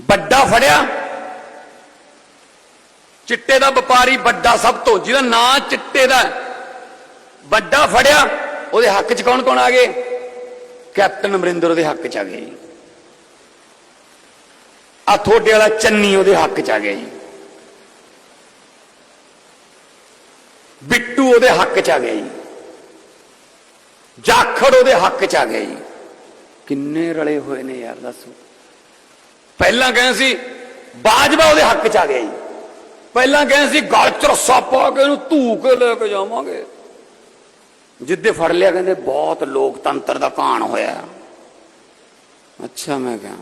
ਵੱਡਾ ਫੜਿਆ। ਚਿੱਟੇ ਦਾ ਵਪਾਰੀ ਵੱਡਾ ਸਭ ਤੋਂ, ਜਿਹਦਾ ਨਾਂ ਚਿੱਟੇ ਦਾ ਵੱਡਾ ਫੜਿਆ, ਉਹਦੇ ਹੱਕ 'ਚ ਕੌਣ ਕੌਣ ਆ ਗਏ? ਕੈਪਟਨ ਅਮਰਿੰਦਰ ਉਹਦੇ ਹੱਕ 'ਚ ਆ ਗਏ। ਜੀ ਆ ਥੋੜੇ ਵਾਲਾ ਚੰਨੀ ਉਹਦੇ ਹੱਕ 'ਚ ਆ ਗਿਆ ਜੀ। ਬਿੱਟੂ ਉਹਦੇ ਹੱਕ 'ਚ ਆ ਗਿਆ ਜੀ। ਜਾਖੜ ਉਹਦੇ ਹੱਕ 'ਚ ਆ ਗਿਆ ਜੀ। ਕਿੰਨੇ ਰਲੇ ਹੋਏ ਨੇ ਯਾਰ, ਦੱਸੋ। ਪਹਿਲਾਂ ਕਹਿੰਦੇ ਸੀ, ਬਾਜਵਾ ਉਹਦੇ ਹੱਕ 'ਚ ਆ ਗਿਆ ਜੀ। ਪਹਿਲਾਂ ਕਹਿੰਦੇ ਸੀ, ਗਲ 'ਚ ਪਾ ਕੇ ਇਹਨੂੰ ਧੂ ਕੇ ਲੈ ਕੇ ਜਾਵਾਂਗੇ। ਜਿੱਦੇ ਫੜ ਲਿਆ ਕਹਿੰਦੇ, ਬਹੁਤ ਲੋਕਤੰਤਰ ਦਾ ਕਾਣ ਹੋਇਆ। ਅੱਛਾ, ਮੈਂ ਕਿਹਾ।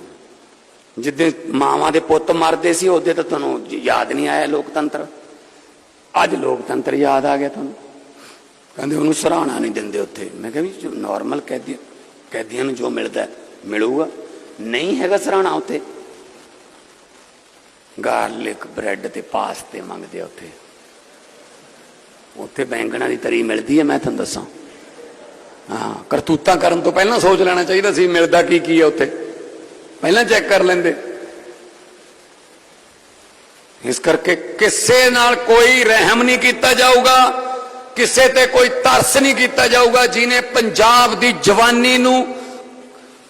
ਜਿੱਦੇ ਮਾਵਾਂ ਦੇ ਪੁੱਤ ਮਰਦੇ ਸੀ, ਉਹਦੇ ਤਾਂ ਤੁਹਾਨੂੰ ਯਾਦ ਨਹੀਂ ਆਇਆ ਲੋਕਤੰਤਰ? ਅੱਜ ਲੋਕਤੰਤਰ ਯਾਦ ਆ ਗਿਆ ਤੁਹਾਨੂੰ? ਕਹਿੰਦੇ, ਉਹਨੂੰ ਸਰਾਹਣਾ ਨਹੀਂ ਦਿੰਦੇ ਉੱਥੇ। ਮੈਂ ਕਿਹਾ ਵੀ ਨਾਰਮਲ ਕੈਦੀ ਕੈਦੀਆਂ ਨੂੰ ਜੋ ਮਿਲਦਾ ਮਿਲੂਗਾ। ਨਹੀਂ ਹੈਗਾ ਸਰਾਹਣਾ ਉੱਥੇ। ਗਾਰਲਿਕ ਬ੍ਰੈਡ ਤੇ ਪਾਸਤੇ ਮੰਗਦੇ ਆ ਉੱਥੇ। ਉੱਥੇ ਬੈਂਗਣਾ ਦੀ ਤਰੀ ਮਿਲਦੀ ਹੈ ਮੈਂ ਤੁਹਾਨੂੰ ਦੱਸਾਂ। ਹਾਂ, ਕਰਤੂਤਾਂ ਕਰਨ ਤੋਂ ਪਹਿਲਾਂ ਸੋਚ ਲੈਣਾ ਚਾਹੀਦਾ ਸੀ, ਮਿਲਦਾ ਕੀ ਕੀ ਹੈ ਉੱਥੇ। ਪਹਿਲਾਂ ਚੈੱਕ ਕਰ ਲੈਂਦੇ। ਇਸ ਕਰਕੇ ਕਿਸੇ ਨਾਲ ਕੋਈ ਰਹਿਮ ਨਹੀਂ ਕੀਤਾ ਜਾਊਗਾ, ਕਿਸੇ ਤੇ ਕੋਈ ਤਰਸ ਨਹੀਂ ਕੀਤਾ ਜਾਊਗਾ ਜਿਨੇ ਪੰਜਾਬ ਦੀ ਜਵਾਨੀ ਨੂੰ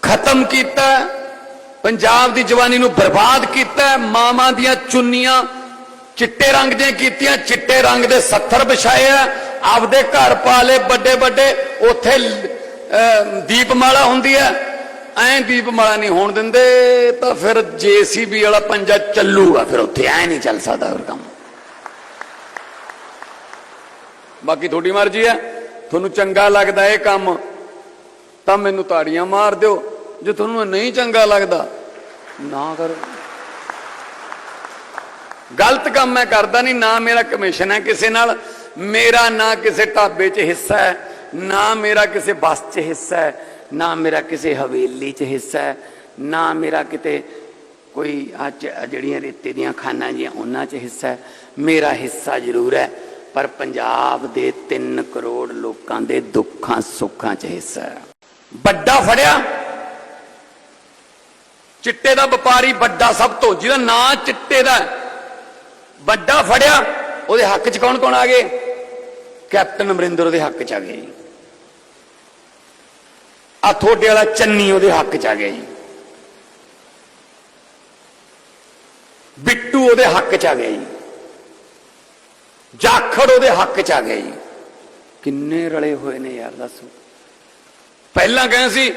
ਖਤਮ ਕੀਤਾ ਪੰਜਾਬ ਦੀ ਜਵਾਨੀ ਨੂੰ ਬਰਬਾਦ ਕੀਤਾ ਮਾਵਾਂ ਦੀਆਂ ਚੁੰਨੀਆਂ ਚਿੱਟੇ ਰੰਗ ਦੀਆਂ ਕੀਤੀਆਂ, ਚਿੱਟੇ ਰੰਗ ਦੇ 70 ਵਿਛਾਏ ਆ। ਆਪਦੇ ਘਰ ਪਾ ਲਏ ਵੱਡੇ ਵੱਡੇ ਉੱਥੇ ਦੀਪਮਾਲਾ ਹੁੰਦੀ ਹੈ ਐਂ ਦੀਪਮਾਲਾ ਨਹੀਂ ਹੋਣ ਦਿੰਦੇ, ਤਾਂ ਫਿਰ ਜੀਸੀਬੀ ਵਾਲਾ ਪੰਜਾ ਚੱਲੂਗਾ, ਫਿਰ ਉੱਥੇ ਐ ਨਹੀਂ ਚੱਲ ਸਕਦਾ ਹੋਰ ਕੰਮ। ਬਾਕੀ ਤੁਹਾਡੀ ਮਰਜ਼ੀ ਹੈ। ਤੁਹਾਨੂੰ ਚੰਗਾ ਲੱਗਦਾ ਇਹ ਕੰਮ, ਤਾਂ ਮੈਨੂੰ ਤਾੜੀਆਂ ਮਾਰ ਦਿਓ। ਜੇ ਤੁਹਾਨੂੰ ਨਹੀਂ ਚੰਗਾ ਲੱਗਦਾ, ਨਾ ਕਰੋ। ਗਲਤ ਕੰਮ ਮੈਂ ਕਰਦਾ ਨਹੀਂ, ਨਾ ਮੇਰਾ ਕਮਿਸ਼ਨ ਹੈ ਕਿਸੇ ਨਾਲ, ਮੇਰਾ ਨਾ ਕਿਸੇ ਢਾਬੇ 'ਚ ਹਿੱਸਾ ਹੈ, ਨਾ ਮੇਰਾ ਕਿਸੇ ਬੱਸ 'ਚ ਹਿੱਸਾ ਹੈ, ਨਾ ਮੇਰਾ ਕਿਸੇ ਹਵੇਲੀ 'ਚ ਹਿੱਸਾ ਹੈ, ਨਾ ਮੇਰਾ ਕਿਤੇ ਕੋਈ ਆ ਜਿਹੜੀਆਂ ਰੇਤੇ ਦੀਆਂ ਖਾਨਾਂ ਜੀਆਂ ਉਹਨਾਂ 'ਚ ਹਿੱਸਾ ਹੈ, ਮੇਰਾ ਹਿੱਸਾ ਜ਼ਰੂਰ ਹੈ, ਪਰ ਪੰਜਾਬ ਦੇ 3 ਕਰੋੜ ਲੋਕਾਂ ਦੇ ਦੁੱਖਾਂ ਸੁੱਖਾਂ 'ਚ ਹਿੱਸਾ ਹੈ। ਵੱਡਾ ਫੜਿਆ ਚਿੱਟੇ ਦਾ ਵਪਾਰੀ ਵੱਡਾ ਸਭ ਤੋਂ, ਜਿਹਦਾ ਨਾਂ ਚਿੱਟੇ ਦਾ ਵੱਡਾ ਫੜਿਆ, ਉਹਦੇ ਹੱਕ 'ਚ ਕੌਣ ਕੌਣ ਆ ਗਏ? ਕੈਪਟਨ ਅਮਰਿੰਦਰ ਉਹਦੇ ਹੱਕ 'ਚ ਆ ਗਏ ਜੀ। ਆ ਥੋੜੇ ਵਾਲਾ ਚੰਨੀ ਉਹਦੇ ਹੱਕ 'ਚ ਆ ਗਿਆ ਜੀ। ਬਿੱਟੂ ਉਹਦੇ ਹੱਕ 'ਚ ਆ ਗਿਆ ਜੀ। ਜਾਖੜ ਉਹਦੇ ਹੱਕ 'ਚ ਆ ਗਿਆ ਜੀ। ਕਿੰਨੇ ਰਲੇ ਹੋਏ ਨੇ ਯਾਰ, ਦੱਸੋ। ਪਹਿਲਾਂ ਕਹਿੰਦੇ ਸੀ,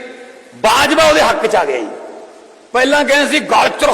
ਬਾਜਵਾ ਉਹਦੇ ਹੱਕ 'ਚ ਆ ਗਿਆ ਜੀ। ਪਹਿਲਾਂ ਕਹਿੰਦੇ ਸੀ ਗਲ 'ਚ